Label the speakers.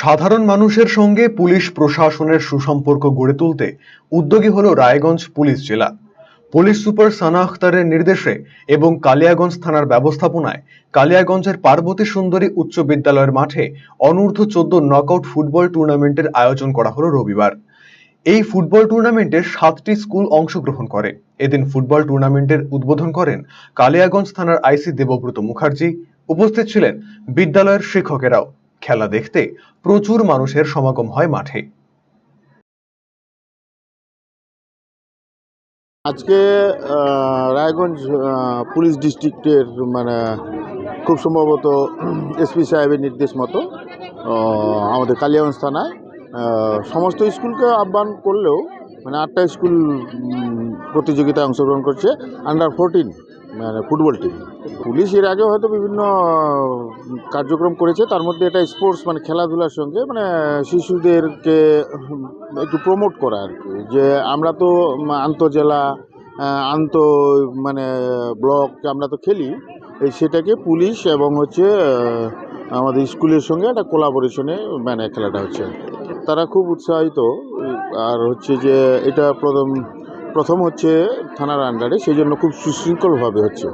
Speaker 1: সাধারণ মানুষের সঙ্গে পুলিশ প্রশাসনের সুসম্পর্ক গড়ে তুলতে উদ্যোগী হল রায়গঞ্জ পুলিশ জেলা। পুলিশ সুপার সানা আখতারের নির্দেশে এবং কালিয়াগঞ্জ থানার ব্যবস্থাপনায় কালিয়াগঞ্জের পার্বতী সুন্দরী উচ্চ বিদ্যালয়ের মাঠে অনূর্ধ্ব চোদ্দ নকআউট ফুটবল টুর্নামেন্টের আয়োজন করা হলো রবিবার। এই ফুটবল টুর্নামেন্টে সাতটি স্কুল অংশগ্রহণ করে। এদিন ফুটবল টুর্নামেন্টের উদ্বোধন করেন কালিয়াগঞ্জ থানার আইসি দেবব্রত মুখার্জি। উপস্থিত ছিলেন বিদ্যালয়ের শিক্ষকেরাও। খেলা দেখতে প্রচুর মানুষের সমাগম হয় মাঠে।
Speaker 2: আজকে রায়গঞ্জ পুলিশ ডিস্ট্রিক্টের মানে খুব সম্ভবত এসপি সাহেবের নির্দেশ মতো আমাদের কালিয়াগঞ্জ থানায় সমস্ত স্কুলকে আহ্বান করলেও মানে আটটা স্কুল প্রতিযোগিতায় অংশগ্রহণ করছে আন্ডার ফোরটিন মানে ফুটবল টিম পুলিশ এর আগে হয়তো বিভিন্ন কার্যক্রম করেছে। তার মধ্যে এটা স্পোর্টস মানে খেলাধুলার সঙ্গে মানে শিশুদেরকে একটু প্রমোট করা আর কি। যে আমরা তো আন্তজেলা আন্ত মানে ব্লক আমরা তো খেলি সেটাকে পুলিশ এবং হচ্ছে আমাদের স্কুলের সঙ্গে একটা কোলাবোরেশনে মানে খেলাটা হচ্ছে। তারা খুব উৎসাহিত, আর হচ্ছে যে এটা প্রথম প্রথম হচ্ছে থানার আন্ডারে সেই জন্য খুব সুশৃঙ্খলভাবে হচ্ছে।